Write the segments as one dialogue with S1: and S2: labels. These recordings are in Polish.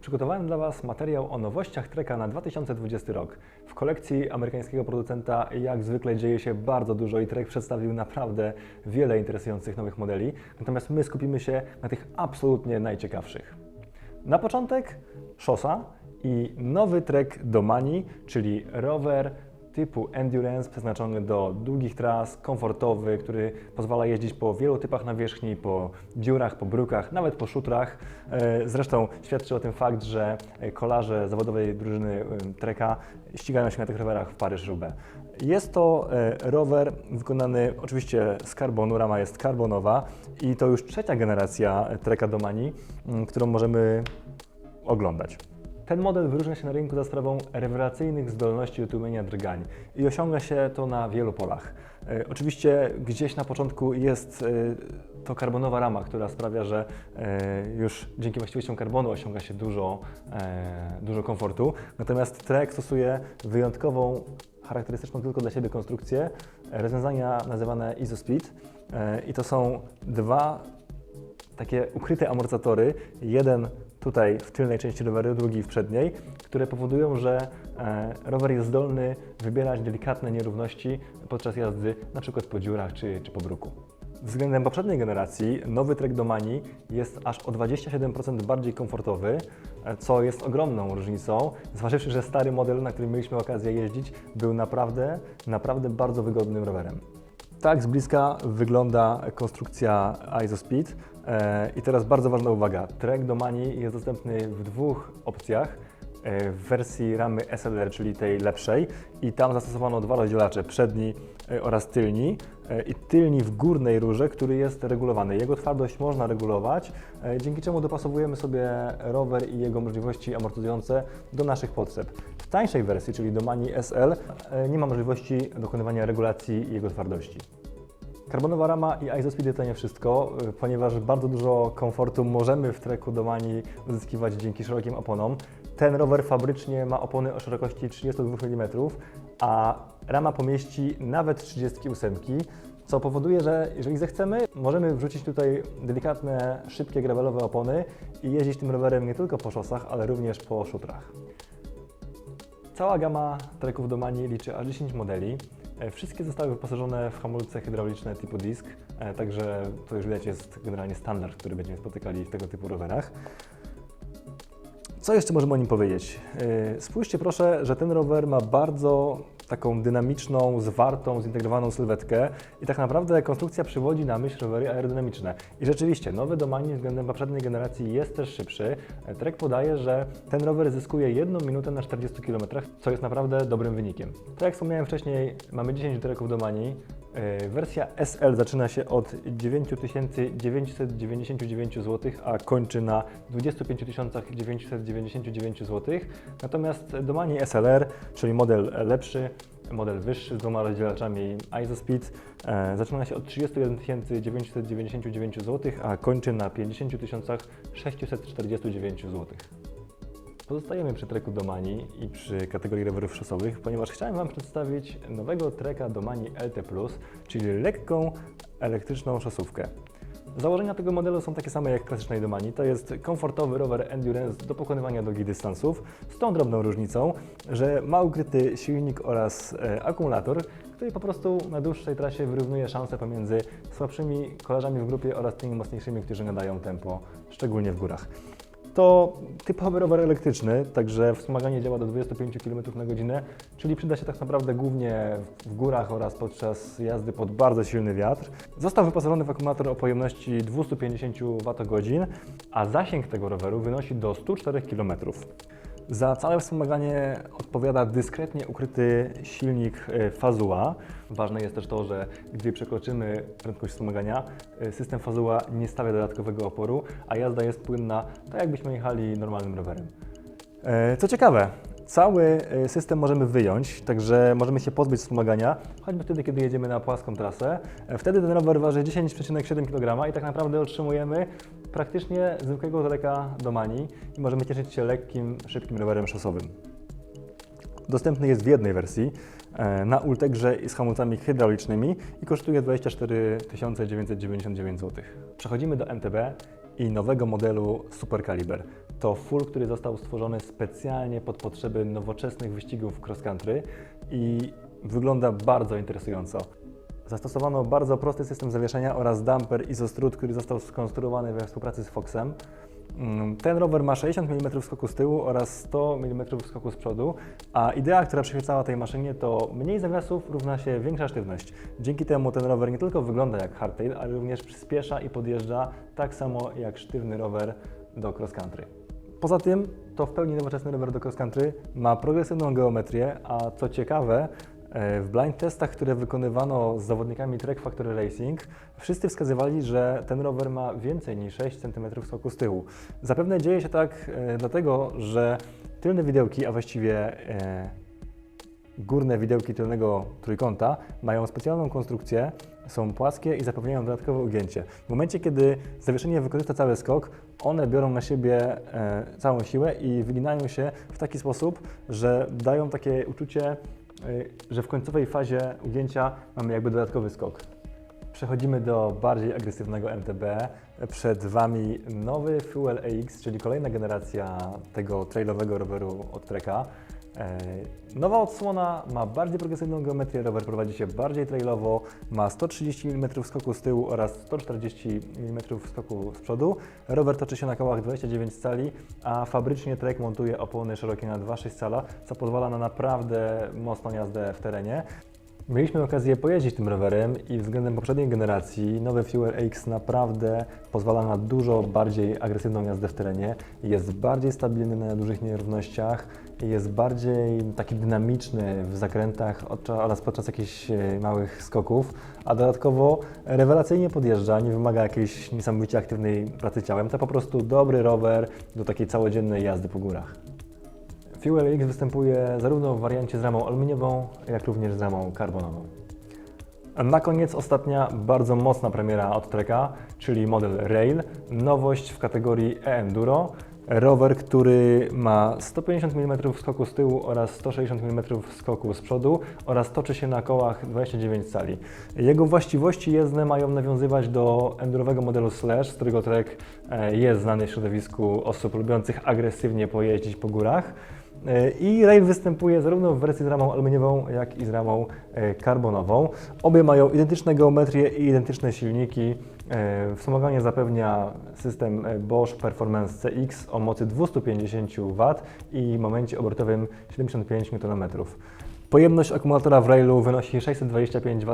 S1: Przygotowałem dla Was materiał o nowościach Treka na 2020 rok. W kolekcji amerykańskiego producenta jak zwykle dzieje się bardzo dużo i Trek przedstawił naprawdę wiele interesujących nowych modeli, natomiast my skupimy się na tych absolutnie najciekawszych. Na początek szosa i nowy Trek Domani, czyli rower typu endurance przeznaczony do długich tras, komfortowy, który pozwala jeździć po wielu typach nawierzchni, po dziurach, po brukach, nawet po szutrach. E, Zresztą świadczy o tym fakt, że kolarze zawodowej drużyny e, Treka ścigają się na tych rowerach w Paryż-Roubaix. Jest to e, rower wykonany oczywiście z karbonu, rama jest karbonowa i to już trzecia generacja Treka Domani, którą możemy oglądać. Ten model wyróżnia się na rynku za sprawą rewelacyjnych zdolności do tłumienia drgań i osiąga się to na wielu polach. E, oczywiście gdzieś na początku jest e, to karbonowa rama, która sprawia, że e, już dzięki właściwościom karbonu osiąga się dużo, dużo komfortu. Natomiast Trek stosuje wyjątkową, charakterystyczną tylko dla siebie konstrukcję, rozwiązania nazywane IsoSplit e, i to są dwa takie ukryte amortyzatory, jeden tutaj w tylnej części roweru, drugi w przedniej, które powodują, że e, rower jest zdolny wybierać delikatne nierówności podczas jazdy, na przykład po dziurach czy, czy po bruku. Względem poprzedniej generacji nowy Trek Domani jest aż o 27% bardziej komfortowy, e, co jest ogromną różnicą, zważywszy, że stary model, na którym mieliśmy okazję jeździć, był naprawdę, naprawdę bardzo wygodnym rowerem. Tak z bliska wygląda konstrukcja ISOSpeed. E, I teraz bardzo ważna uwaga. Trek Domani jest dostępny w dwóch opcjach. E, W wersji ramy SLR, czyli tej lepszej, i tam zastosowano dwa rozdzielacze, przedni e, oraz tylni. I tylni w górnej rurze, który jest regulowany. Jego twardość można regulować, dzięki czemu dopasowujemy sobie rower i jego możliwości amortyzujące do naszych potrzeb. W tańszej wersji, czyli Domani SL, e, nie ma możliwości dokonywania regulacji jego twardości. Karbonowa rama i ISOSpeedy to nie wszystko, y, ponieważ bardzo dużo komfortu możemy w treku Domani uzyskiwać dzięki szerokim oponom. Ten rower fabrycznie ma opony o szerokości 32 mm, a rama pomieści nawet 38 co powoduje, że jeżeli zechcemy, możemy wrzucić tutaj delikatne, szybkie gravelowe opony i jeździć tym rowerem nie tylko po szosach, ale również po szutrach. Cała gama treków Domani liczy aż 10 modeli. E, Wszystkie zostały wyposażone w hamulce hydrauliczne typu disk, e, także to już widać jest generalnie standard, który będziemy spotykali w tego typu rowerach. Co jeszcze możemy o nim powiedzieć? E, Spójrzcie proszę, że ten rower ma bardzo taką dynamiczną, zwartą, zintegrowaną sylwetkę i tak naprawdę konstrukcja przywodzi na myśl rowery aerodynamiczne. I rzeczywiście, nowy Domani względem poprzedniej generacji jest też szybszy. Trek podaje, że ten rower zyskuje 1 minutę na 40 km, co jest naprawdę dobrym wynikiem. Tak jak wspomniałem wcześniej, mamy 10 treków Domani. E, Wersja SL zaczyna się od 9999 zł, a kończy na 25 999 zł. Natomiast Domani SLR, czyli model lepszy, model wyższy z dwoma rozdzielaczami ISOSpeed, e, zaczyna się od 31 999 zł, a kończy na 50 649 zł. Pozostajemy przy treku Domani i przy kategorii rowerów szosowych, ponieważ chciałem Wam przedstawić nowego treka Domani LT+, czyli lekką elektryczną szosówkę. Założenia tego modelu są takie same jak klasycznej Domani. To jest komfortowy rower endurance do pokonywania długich dystansów, z tą drobną różnicą, że ma ukryty silnik oraz e, akumulator, który po prostu na dłuższej trasie wyrównuje szanse pomiędzy słabszymi kolarzami w grupie oraz tymi mocniejszymi, którzy nadają tempo, szczególnie w górach. To typowy rower elektryczny, także wspomaganie działa do 25 km na godzinę, czyli przyda się tak naprawdę głównie w górach oraz podczas jazdy pod bardzo silny wiatr. Został wyposażony w akumulator o pojemności 250 Wh, a zasięg tego roweru wynosi do 104 km. Za całe wspomaganie odpowiada dyskretnie ukryty silnik e, Fazua. Ważne jest też to, że gdy przekroczymy prędkość wspomagania, e, system Fazua nie stawia dodatkowego oporu, a jazda jest płynna, tak jakbyśmy jechali normalnym rowerem. E, Co ciekawe, cały system możemy wyjąć, także możemy się pozbyć wspomagania, choćby wtedy, kiedy jedziemy na płaską trasę. Wtedy ten rower waży 10,7 kg i tak naprawdę otrzymujemy praktycznie zwykłego treka do mani i możemy cieszyć się lekkim, szybkim rowerem szosowym. Dostępny jest w jednej wersji e, na Ultegrze i z hamulcami hydraulicznymi i kosztuje 24 999 zł. Przechodzimy do MTB i nowego modelu Super Caliber. To full, który został stworzony specjalnie pod potrzeby nowoczesnych wyścigów cross country i wygląda bardzo interesująco. Zastosowano bardzo prosty system zawieszenia oraz damper izostrut, który został skonstruowany we współpracy z Foxem. Mm, Ten rower ma 60 mm skoku z tyłu oraz 100 mm skoku z przodu, a idea, która przyświecała tej maszynie to mniej zawiasów równa się większa sztywność. Dzięki temu ten rower nie tylko wygląda jak hardtail, ale również przyspiesza i podjeżdża tak samo jak sztywny rower do cross country. Poza tym to w pełni nowoczesny rower do cross country ma progresywną geometrię, a co ciekawe, w blind testach, które wykonywano z zawodnikami Trek Factory Racing, wszyscy wskazywali, że ten rower ma więcej niż 6 cm skoku z tyłu. Zapewne dzieje się tak e, dlatego, że tylne widełki, a właściwie e, górne widełki tylnego trójkąta mają specjalną konstrukcję, są płaskie i zapewniają dodatkowe ugięcie. W momencie, kiedy zawieszenie wykorzysta cały skok, one biorą na siebie e, całą siłę i wyginają się w taki sposób, że dają takie uczucie, e, że w końcowej fazie ugięcia mamy jakby dodatkowy skok. Przechodzimy do bardziej agresywnego MTB. Przed Wami nowy Fuel AX, czyli kolejna generacja tego trailowego roweru od Treka. E, Nowa odsłona ma bardziej progresywną geometrię, rower prowadzi się bardziej trailowo, ma 130 mm skoku z tyłu oraz 140 mm skoku z przodu. Rower toczy się na kołach 29 cali, a fabrycznie Trek montuje opony szerokie na 2,6 cala, co pozwala na naprawdę mocną jazdę w terenie. Mieliśmy okazję pojeździć tym rowerem i względem poprzedniej generacji nowy Fuel X naprawdę pozwala na dużo bardziej agresywną jazdę w terenie. Jest bardziej stabilny na dużych nierównościach, jest bardziej taki dynamiczny w zakrętach oraz podczas jakichś e, małych skoków, a dodatkowo rewelacyjnie podjeżdża, nie wymaga jakiejś niesamowicie aktywnej pracy ciałem. To po prostu dobry rower do takiej całodziennej jazdy po górach. Fuel X występuje zarówno w wariancie z ramą aluminiową, jak również z ramą karbonową. Na koniec ostatnia bardzo mocna premiera od Treka, czyli model Rail, nowość w kategorii e-enduro. Rower, który ma 150 mm skoku z tyłu oraz 160 mm skoku z przodu oraz toczy się na kołach 29 cali. Jego właściwości jezdne mają nawiązywać do endurowego modelu Slash, z którego Trek e, jest znany w środowisku osób lubiących agresywnie pojeździć po górach. E, I rail występuje zarówno w wersji z ramą aluminiową, jak i z ramą e, karbonową. Obie mają identyczne geometrie i identyczne silniki. E, Wspomaganie zapewnia system Bosch Performance CX o mocy 250 W i momencie obrotowym 75 Nm. Pojemność akumulatora w railu wynosi 625 Wh.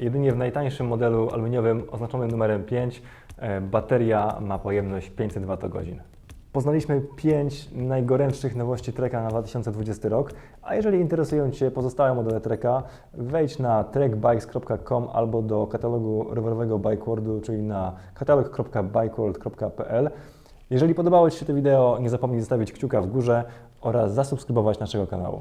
S1: Jedynie w najtańszym modelu aluminiowym oznaczonym numerem 5 e, bateria ma pojemność 500 Wh. Poznaliśmy 5 najgorętszych nowości Treka na 2020 rok, a jeżeli interesują Cię pozostałe modele Treka, wejdź na trekbikes.com albo do katalogu rowerowego Bikeworldu, czyli na katalog.bikeworld.pl. Jeżeli podobało Ci się to wideo, nie zapomnij zostawić kciuka w górze oraz zasubskrybować naszego kanału.